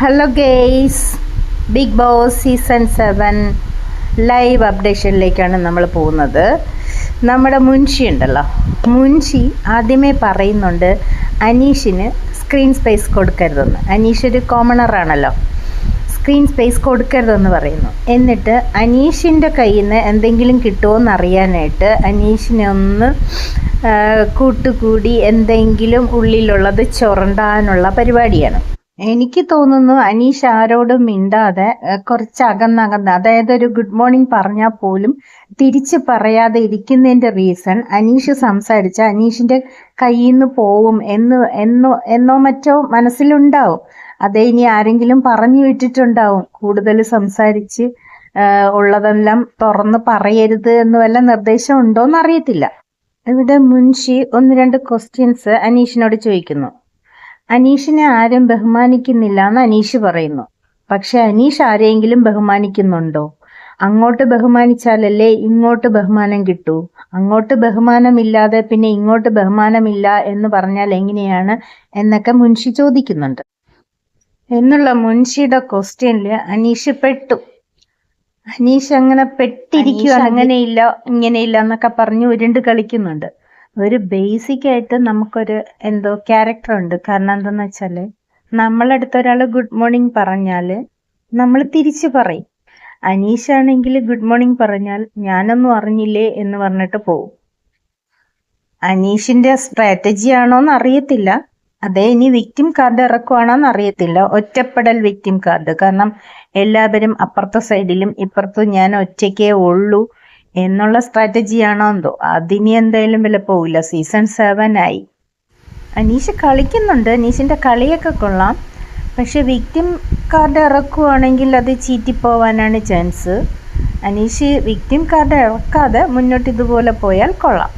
Hello guys Bigg Boss season seven live അപ്ഡേഷനിലേക്കാണ് നമ്മൾ പോകുന്നത്. നമ്മുടെ മുൻഷി ഉണ്ടല്ലോ. മുൻഷി ആദ്യമേ പറയുന്നുണ്ട് അനീഷിന് സ്ക്രീൻ സ്പേസ് കൊടുക്കരുതെന്ന്. അനീഷ് ഒരു കോമണറാണല്ലോ സ്ക്രീൻ സ്പേസ് കൊടുക്കരുതെന്ന് പറയുന്നു. എന്നിട്ട് അനീഷിന്റെ കയ്യിൽ നിന്ന് എന്തെങ്കിലും കിട്ടുമോ എന്നറിയാനായിട്ട് അനീഷിനെ ഒന്ന് കൂട്ടുകൂടി എന്തെങ്കിലും ഉള്ളിലുള്ളത് ചുരണ്ടാനുള്ള പരിപാടിയാണ്. എനിക്ക് തോന്നുന്നു അനീഷ് ആരോടും മിണ്ടാതെ കുറച്ച് അകന്നകന്ന് അതായത് ഒരു ഗുഡ് മോർണിംഗ് പറഞ്ഞാൽ പോലും തിരിച്ച് പറയാതെ ഇരിക്കുന്നതിന്റെ റീസൺ അനീഷ് സംസാരിച്ച അനീഷിന്റെ കയ്യിൽ നിന്ന് പോവും എന്ന് എന്നോ എന്നോ മറ്റോ മനസ്സിലുണ്ടാവും. അതേ ഇനി ആരെങ്കിലും പറഞ്ഞു വിട്ടിട്ടുണ്ടാവും. കൂടുതൽ സംസാരിച്ച് ഉള്ളതെല്ലാം തുറന്ന് പറയരുത് എന്ന് വല്ല നിർദ്ദേശം ഉണ്ടോന്ന് അറിയത്തില്ല. ഇവിടെ മുൻഷി ഒന്ന് രണ്ട് ക്വസ്റ്റ്യൻസ് അനീഷിനോട് ചോദിക്കുന്നു. അനീഷിനെ ആരും ബഹുമാനിക്കുന്നില്ല എന്ന് അനീഷ് പറയുന്നു. പക്ഷെ അനീഷ് ആരെയെങ്കിലും ബഹുമാനിക്കുന്നുണ്ടോ? അങ്ങോട്ട് ബഹുമാനിച്ചാലല്ലേ ഇങ്ങോട്ട് ബഹുമാനം കിട്ടൂ? അങ്ങോട്ട് ബഹുമാനമില്ലാതെ പിന്നെ ഇങ്ങോട്ട് ബഹുമാനമില്ല എന്ന് പറഞ്ഞാൽ എങ്ങനെയാണ് എന്നൊക്കെ മുൻഷി ചോദിക്കുന്നുണ്ട്. എന്നുള്ള മുൻഷിയുടെ ക്വസ്റ്റ്യനിൽ അനീഷ് പെട്ടു. അനീഷ് അങ്ങനെ പെട്ടിരിക്കുക അങ്ങനെയില്ല ഇങ്ങനെയില്ല എന്നൊക്കെ പറഞ്ഞു ഉരുണ്ട് കളിക്കുന്നുണ്ട്. ഒരു ബേസിക് ആയിട്ട് നമുക്കൊരു എന്തോ ക്യാരക്ടർ ഉണ്ട്. കാരണം എന്താണെന്ന് വെച്ചാൽ നമ്മളടുത്ത് ഒരാൾ ഗുഡ് മോർണിംഗ് പറഞ്ഞാൽ നമ്മൾ തിരിച്ചു പറയും. അനീഷ് ആണെങ്കിൽ ഗുഡ് മോർണിംഗ് പറഞ്ഞാൽ ഞാനൊന്നും അറിഞ്ഞില്ലേ എന്ന് പറഞ്ഞിട്ട് പോവും. അനീഷിന്റെ സ്ട്രാറ്റജി ആണോന്ന് അറിയത്തില്ല. അതേ ഇനി വിക്ടിം കാർഡ് ഇറക്കുവാണോന്ന് അറിയത്തില്ല. ഒറ്റപ്പെടൽ വിക്ടിം കാർഡ് കാരണം എല്ലാവരും അപ്പുറത്തെ സൈഡിലും ഇപ്പുറത്തും ഞാൻ ഒറ്റയ്ക്കേ ഉള്ളൂ. എന്നുള്ള സ്ട്രാറ്റജി ആണോ എന്തോ? അതിനി എന്തായാലും വില പോവില്ല. സീസൺ സെവൻ ആയി. അനീഷ് കളിക്കുന്നുണ്ട്. അനീഷിന്റെ കളിയൊക്കെ കൊള്ളാം. പക്ഷെ വിക്ടിം കാർഡ് ഇറക്കുവാണെങ്കിൽ അത് ചീറ്റിപ്പോവാനാണ് ചാൻസ് അനീഷ് വിക്ടിം കാർഡ് ഇറക്കാതെ മുന്നോട്ട് ഇതുപോലെ പോയാൽ കൊള്ളാം.